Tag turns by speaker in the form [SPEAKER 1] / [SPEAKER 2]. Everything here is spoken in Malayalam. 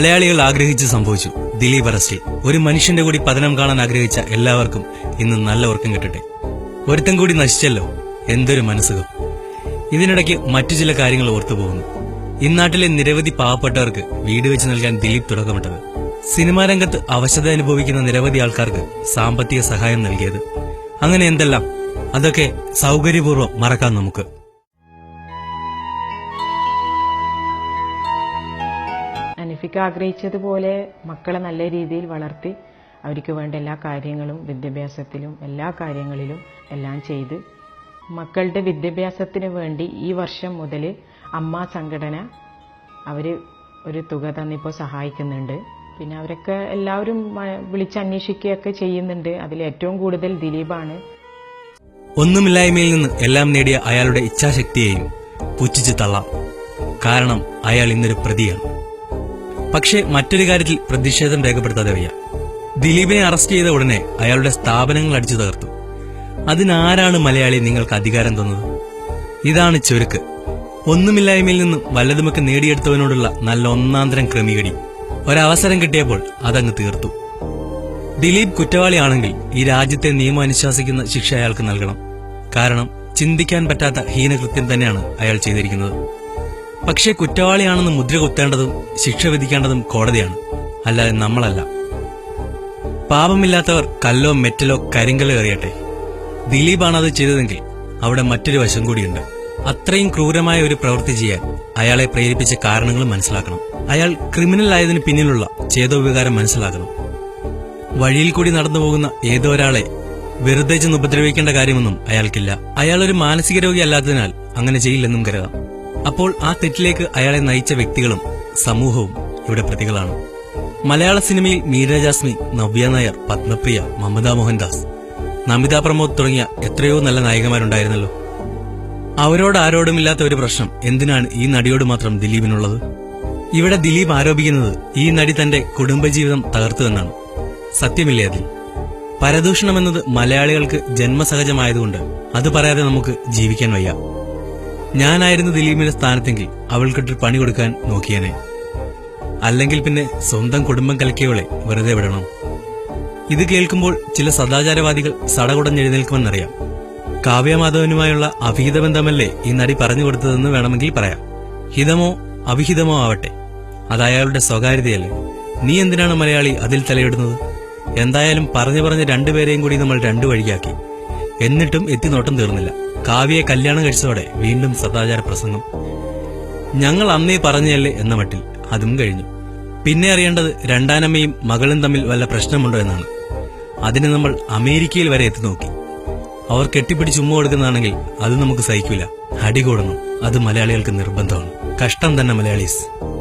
[SPEAKER 1] മലയാളികൾ ആഗ്രഹിച്ച് സംഭവിച്ചു. ദിലീപ് അറസ്റ്റിൽ. ഒരു മനുഷ്യന്റെ കൂടി പതനം കാണാൻ ആഗ്രഹിച്ച എല്ലാവർക്കും ഇന്ന് നല്ല ഉറക്കം കിട്ടട്ടെ. ഒരുത്തം കൂടി നശിച്ചല്ലോ. എന്തൊരു മനസ്സുഖം. ഇതിനിടയ്ക്ക് മറ്റു ചില കാര്യങ്ങൾ ഓർത്തുപോകുന്നു ഇന്നാട്ടിലെ നിരവധി പാവപ്പെട്ടവർക്ക് വീട് വെച്ച് നൽകാൻ ദിലീപ് തുടക്കമിട്ടത്. സിനിമാ രംഗത്ത് അവശത അനുഭവിക്കുന്ന നിരവധി ആൾക്കാർക്ക് സാമ്പത്തിക സഹായം നൽകിയത്. അങ്ങനെ എന്തെല്ലാം? അതൊക്കെ സൗകര്യപൂർവം മറക്കാം നമുക്ക്.
[SPEAKER 2] അനഫിക്ക് ആഗ്രഹിച്ചതുപോലെ മക്കളെ നല്ല രീതിയിൽ വളർത്തി അവർക്ക് വേണ്ട എല്ലാ കാര്യങ്ങളും വിദ്യാഭ്യാസത്തിലും എല്ലാ കാര്യങ്ങളിലും എല്ലാം ചെയ്ത് മക്കളുടെ വിദ്യാഭ്യാസത്തിന് വേണ്ടി ഈ വർഷം മുതൽ അമ്മ സംഘടന അവർ ഒരു തുക തന്നിപ്പോൾ സഹായിക്കുന്നുണ്ട്. പിന്നെ അവരൊക്കെ എല്ലാവരും വിളിച്ചന്വേഷിക്കുകയൊക്കെ ചെയ്യുന്നുണ്ട്. അതിൽ ഏറ്റവും കൂടുതൽ ദിലീപാണ്.
[SPEAKER 1] ഒന്നുമില്ലായ്മയിൽ നിന്ന് എല്ലാം നേടിയ അയാളുടെ ഇച്ഛാശക്തിയെയും പുച്ഛിച്ച് തള്ളാം. കാരണം അയാൾ ഇന്നൊരു പ്രതിയാണ്. പക്ഷേ മറ്റൊരു കാര്യത്തിൽ പ്രതിഷേധം രേഖപ്പെടുത്താതെ വയ്യ. ദിലീപിനെ അറസ്റ്റ് ചെയ്ത ഉടനെ അയാളുടെ സ്ഥാപനങ്ങൾ അടിച്ചു തകർത്തു. അതിനാരാണ് മലയാളി നിങ്ങൾക്ക് അധികാരം തന്നത്? ഇതാണ് ചുരുക്ക്. ഒന്നുമില്ലായ്മയിൽ നിന്നും വല്ലതുമൊക്കെ നേടിയെടുത്തവനോടുള്ള നല്ല ഒന്നാന്തരം ക്രമീകടി. ഒരവസരം കിട്ടിയപ്പോൾ അതങ്ങ് തീർത്തു. ദിലീപ് കുറ്റവാളിയാണെങ്കിൽ ഈ രാജ്യത്തെ നിയമം അനുശാസിക്കുന്ന ശിക്ഷ അയാൾക്ക് നൽകണം. കാരണം ചിന്തിക്കാൻ പറ്റാത്ത ഹീനകൃത്യം തന്നെയാണ് അയാൾ ചെയ്തിരിക്കുന്നത്. പക്ഷേ കുറ്റവാളിയാണെന്ന് മുദ്ര കുത്തേണ്ടതും ശിക്ഷ വിധിക്കേണ്ടതും കോടതിയാണ്. അല്ലാതെ നമ്മളല്ല. പാപമില്ലാത്തവർ കല്ലോ മെറ്റലോ കരിങ്കല്ലോ എറിയട്ടെ. ദിലീപാണ് അത് ചെയ്തതെങ്കിൽ അവിടെ മറ്റൊരു വശം കൂടിയുണ്ട്. അത്രയും ക്രൂരമായ ഒരു പ്രവൃത്തി ചെയ്യാൻ അയാളെ പ്രേരിപ്പിച്ച കാരണങ്ങൾ മനസ്സിലാക്കണം. അയാൾ ക്രിമിനൽ ആയതിനു പിന്നിലുള്ള ചേതോപകാരം മനസ്സിലാക്കണം. വഴിയിൽ കൂടി നടന്നു പോകുന്ന ഏതോ ഒരാളെ വെറുതെ ചെന്ന് ഉപദ്രവിക്കേണ്ട കാര്യമൊന്നും അയാൾക്കില്ല. അയാൾ ഒരു മാനസിക രോഗി അല്ലാത്തതിനാൽ അങ്ങനെ ചെയ്യില്ലെന്നും കരുതാം. അപ്പോൾ ആ തെറ്റിലേക്ക് അയാളെ നയിച്ച വ്യക്തികളും സമൂഹവും ഇവിടെ പ്രതികളാണ്. മലയാള സിനിമയിൽ മീര ജാസ്മി നവ്യ നായർ പത്മപ്രിയ മമത മോഹൻദാസ് നമിത പ്രമോദ് തുടങ്ങിയ എത്രയോ നല്ല നായികമാരുണ്ടായിരുന്നല്ലോ. അവരോട് ആരോടുമില്ലാത്ത ഒരു പ്രശ്നം എന്തിനാണ് ഈ നടിയോട് മാത്രം ദിലീപിനുള്ളത്? ഇവിടെ ദിലീപ് ആരോപിക്കുന്നത് ഈ നടി തന്റെ കുടുംബജീവിതം തകർത്തു എന്നാണ് സത്യമില്ലേ അതിൽ? പരദൂഷണം എന്നത് മലയാളികൾക്ക് ജന്മസഹജമായതുകൊണ്ട് അത് പറയാതെ നമുക്ക് ജീവിക്കാൻ വയ്യ. ഞാനായിരുന്നു ദിലീപിന്റെ സ്ഥാനത്തെങ്കിൽ അവൾക്കിട്ടൊരു പണി കൊടുക്കാൻ നോക്കിയേനെ. അല്ലെങ്കിൽ പിന്നെ സ്വന്തം കുടുംബം കലക്കിയവളെ വെറുതെ വിടണം. ഇത് കേൾക്കുമ്പോൾ ചില സദാചാരവാദികൾ സടകുടഞ്ഞെഴുന്നേൽക്കുമെന്നറിയാം. കാവ്യമാധവനുമായുള്ള അഭിഹിതബന്ധമല്ലേ ഈ നടി പറഞ്ഞു കൊടുത്തതെന്ന് വേണമെങ്കിൽ പറയാം. ഹിതമോ അവിഹിതമോ ആവട്ടെ. അത് അയാളുടെ സ്വകാര്യതയല്ലേ. നീ എന്തിനാണ് മലയാളി അതിൽ തലയിടുന്നത്? എന്തായാലും പറഞ്ഞു പറഞ്ഞ് രണ്ടുപേരെയും കൂടി നമ്മൾ രണ്ടു വഴിയാക്കി. എന്നിട്ടും എത്തിനോട്ടം തീർന്നില്ല. കാവ്യയെ കല്യാണം കഴിച്ചതോടെ വീണ്ടും സദാചാര പ്രസംഗം. ഞങ്ങൾ അന്നേ പറഞ്ഞല്ലേ എന്ന മട്ടിൽ അതും കഴിഞ്ഞു. പിന്നെ അറിയേണ്ടത് രണ്ടാനമ്മയും മകളും തമ്മിൽ വല്ല പ്രശ്നമുണ്ടോ എന്നാണ്. അതിന് നമ്മൾ അമേരിക്കയിൽ വരെ എത്തി നോക്കി. അവർ കെട്ടിപ്പിടിച്ച് ഉമ്മ കൊടുക്കുന്നതാണെങ്കിൽ അത് നമുക്ക് സഹിക്കില്ല അടി കൂടണം അത് മലയാളികൾക്ക് നിർബന്ധമാണ്. കഷ്ടം തന്നെ മലയാളീസ്.